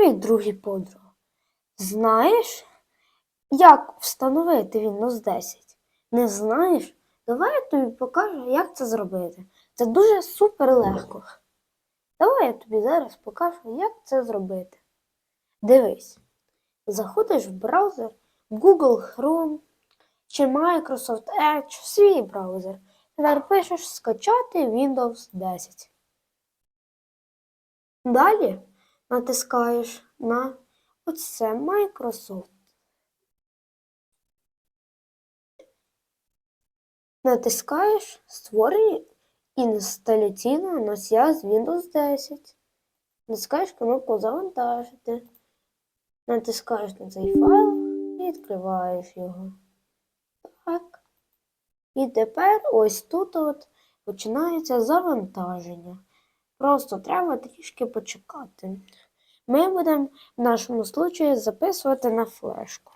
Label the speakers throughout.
Speaker 1: Привіт, другі подруги. Знаєш, як встановити Windows 10? Не знаєш? Давай я тобі покажу, як це зробити. Це дуже супер легко. Давай я тобі зараз покажу, як це зробити. Дивись, заходиш в браузер Google Chrome чи Microsoft Edge, свій браузер. Тепер пишеш скачати Windows 10. Далі натискаєш на оце Microsoft. Натискаєш створення інсталяційного носія з Windows 10. Натискаєш кнопку Завантажити. Натискаєш на цей файл і відкриваєш його. Так. І тепер ось тут от починається завантаження. Просто треба трішки почекати. Ми будемо в нашому случаї записувати на флешку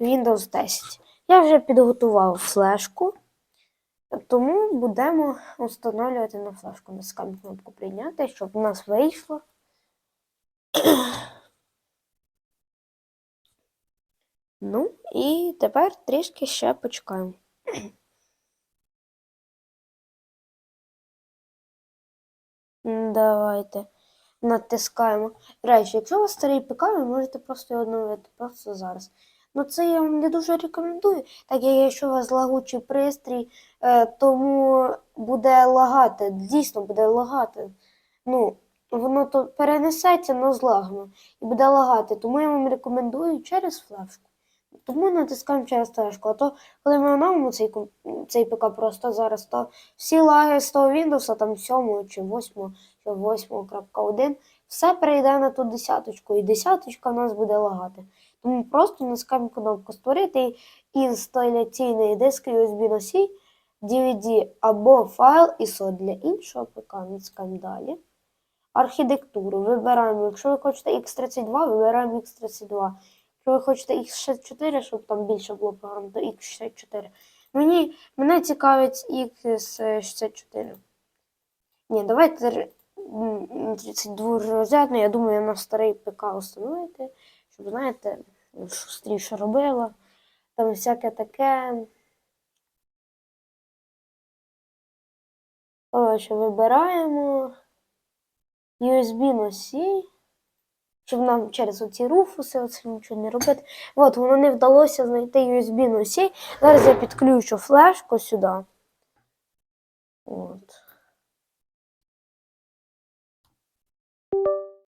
Speaker 1: Windows 10. Я вже підготував флешку, тому будемо встановлювати на флешку. Натискаємо кнопку прийняти, щоб у нас вийшло. Ну, і тепер трішки ще почекаємо. Давайте натискаємо. Речі, якщо у вас старий ПК, ви можете просто його оновити просто зараз. Ну це я вам не дуже рекомендую, так як якщо у вас лагучий пристрій, е, тому буде лагати, дійсно буде лагати. Ну, воно то перенесеться, но з і буде лагати. Тому я вам рекомендую через флешку. Тому натискаємо через флешку. А то, коли ми оновимо цей, цей ПК просто зараз, то всі лаги з того Windows, там 7 чи 8, чи 8.1, все перейде на ту десяточку, і десяточка в нас буде лагати. Тому просто натискаємо кнопку Створити інсталяційний диск USB носій, DVD або файл ISO для іншого ПК. Натискаємо далі. Архітектуру вибираємо. Якщо ви хочете X32, вибираємо X32. Якщо ви хочете X64, щоб там більше було програм, то X64. Мені, мене цікавить X64. Ні, давайте 32 розрядно. Я думаю, на старий ПК установити, щоб, знаєте, шустріше робила. Там всяке таке. Коротше, вибираємо USB носій. Щоб нам через оці руфуси оце нічого не робити. От, воно не вдалося знайти USB носій. Зараз я підключу флешку сюди. От.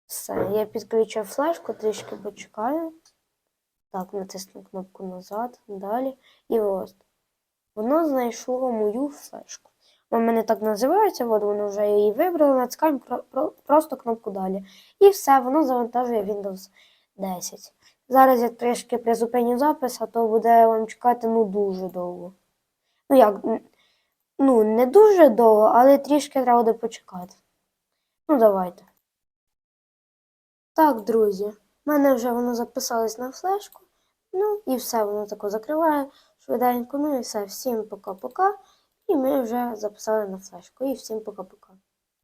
Speaker 1: Все, я підключив флешку, трішки почекаю. Так, натисну кнопку назад, далі. І ось. Воно знайшло мою флешку. Мене так називається, от воно вже її вибрало, натискаємо про- про- просто кнопку далі. І все, воно завантажує Windows 10. Зараз я трішки призупиню запис, а то буде вам чекати ну дуже довго. Ну як, ну, не дуже довго, але трішки треба буде почекати. Ну, давайте. Так, друзі, в мене вже воно записалось на флешку. Ну і все, воно тако закриває швиденько. Ну і все. Всім пока-пока. І ми вже записали на флешку. І всім пока-пока.